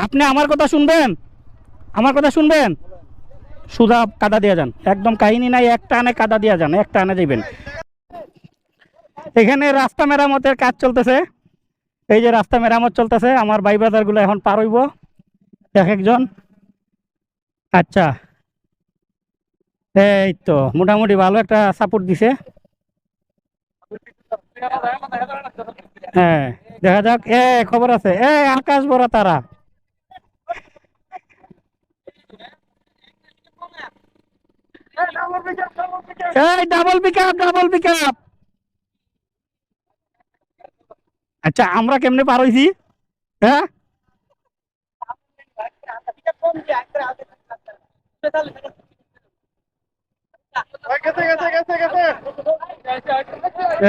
আপনি আমার কথা শুনবেন? আমার কথা শুনবেন? সুদা কাদা দিয়ে যান। একদম কাহিনী নাই একটা আনে কাদা দিয়ে যান একটা আনে যাইবেন এখানে রাস্তা মেরামতের কাজ চলতেছে। এই যে রাস্তা মেরামত চলতেছে, আমার ভাই বাজারগুলো এখন পার হইব। এক একজন। আচ্ছা। এই তো, মোটামুটি ভালো একটা সাপোর্ট দিছে। হ্যাঁ দেখা যাক। এ, খবর আছে। এ, আকাশ বড় তারা। আচ্ছা আমরা কেমনে পার হইছি? হ্যাঁ?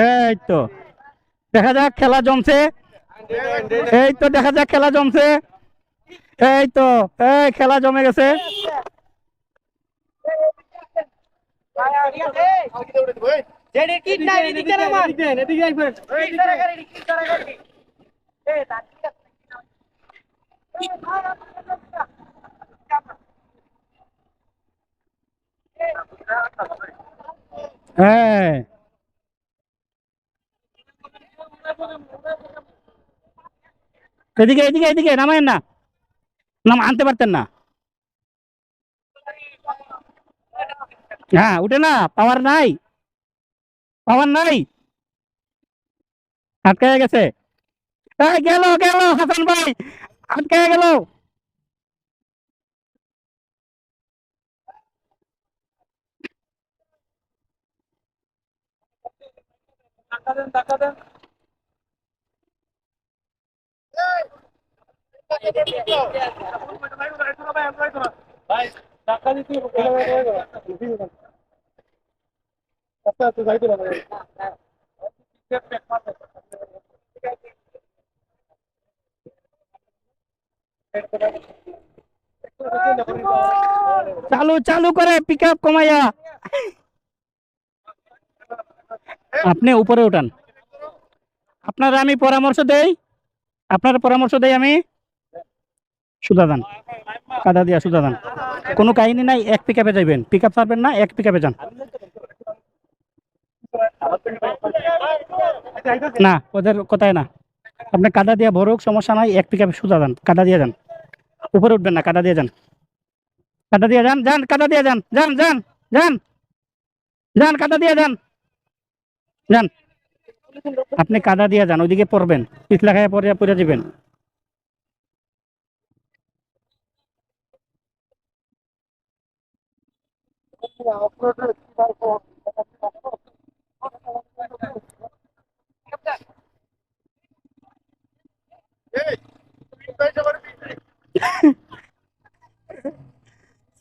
এই তো। দেখা যাক, খেলা জমছে। এই তো, দেখা যাক, খেলা জমছে। এই তো, এই, খেলা জমে গেছে। হ্যাঁ এদিকে এদিকে এদিকে নামায়েন না। নাম আনতে পারতেন না। হ্যাঁ উঠে না পাওয়ার নাই পাওয়ার নাই আটকায় গেছে এই গেল গেল হাসান ভাই আটকায় গেল চালু চালু করে পিক আপ কমাইয়া। আপনি উপরে উঠান। আপনার আমি পরামর্শ দেই, আপনার পরামর্শ দেই আমি সুদা দান কাদা দিয়া সুদা দান। কোনো কাহিনী নাই, এক পিক আপে যাইবেন। পিক আপ না, এক পিক আপে যান। না, ওদের কথায় না। আপনি কাদা দিয়া ভরুক, সমস্যা নাই, এক পিক সুদা দান, কাদা দিয়ে যান। উপরে উঠবেন না, কাদা দিয়ে যান। কাদা দিয়ে যান যান, কাদা দিয়ে যান যান যান যান। যান, কাদা দিয়ে যান। যান। আপনি কাদা দিয়ে যান, ওইদিকে পড়বেন পিছলা খায় পরে পড়ে যাবেন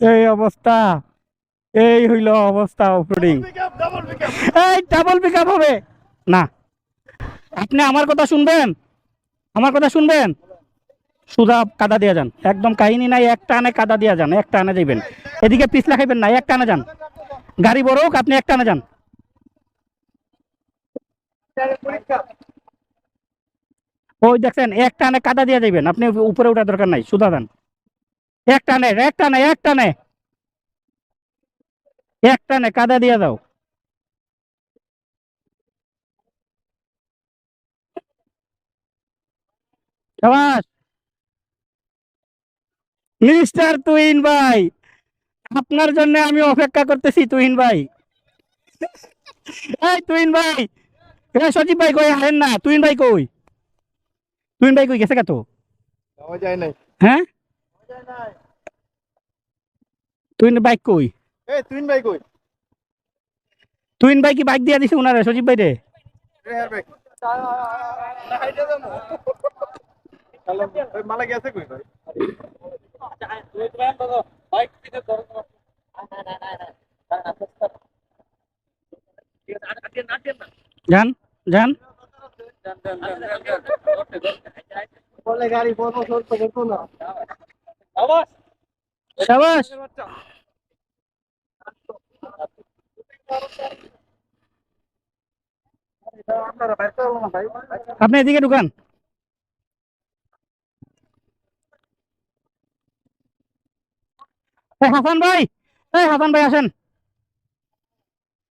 এই অবস্থা। এই হইল অবস্থা অফরোডিং এই ডাবল পিক হবে। না। আপনি আমার কথা শুনবেন? আমার কথা শুনবেন? সুদা কাদা দিয়ে যান। একদম কাহিনী নাই একটা আনে কাদা দিয়ে যান একটা আনে যাইবেন। এদিকে পিছলা খাইবেন না একটা আনে যান। গাড়ি বড় হোক, আপনি একটা আনে যান। ওই দেখছেন একটা আনে কাদা দিয়ে যাইবেন। আপনি উপরে ওঠার দরকার নাই, সুদা দেন একটা নে একটা নে একটা নে। একটা নে কাদা দিয়ে দাও। সাবাস। মিস্টার তুহিন ভাই আপনার জন্য আমি অপেক্ষা করতেছি তুহিন ভাই। এই তুহিন ভাই সচিব ভাই কই? আহেন না। তুহিন ভাই কই? তুহিন ভাই কই গেছে কত যায় নাই। হ্যাঁ? তুহিন বাইক কই? এই তুইন ভাই কই? তুহিন ভাই কি বাইক দিয়ে দিছে উনারে সজীব ভাই রে রেহার ভাই হাইটা দাও ওই মালা গেছে কই ভাই? যান যান বলে গাড়ি করতো না। আপনি এদিকে ঢুকান। হাসান ভাই হাসান ভাই আসেন।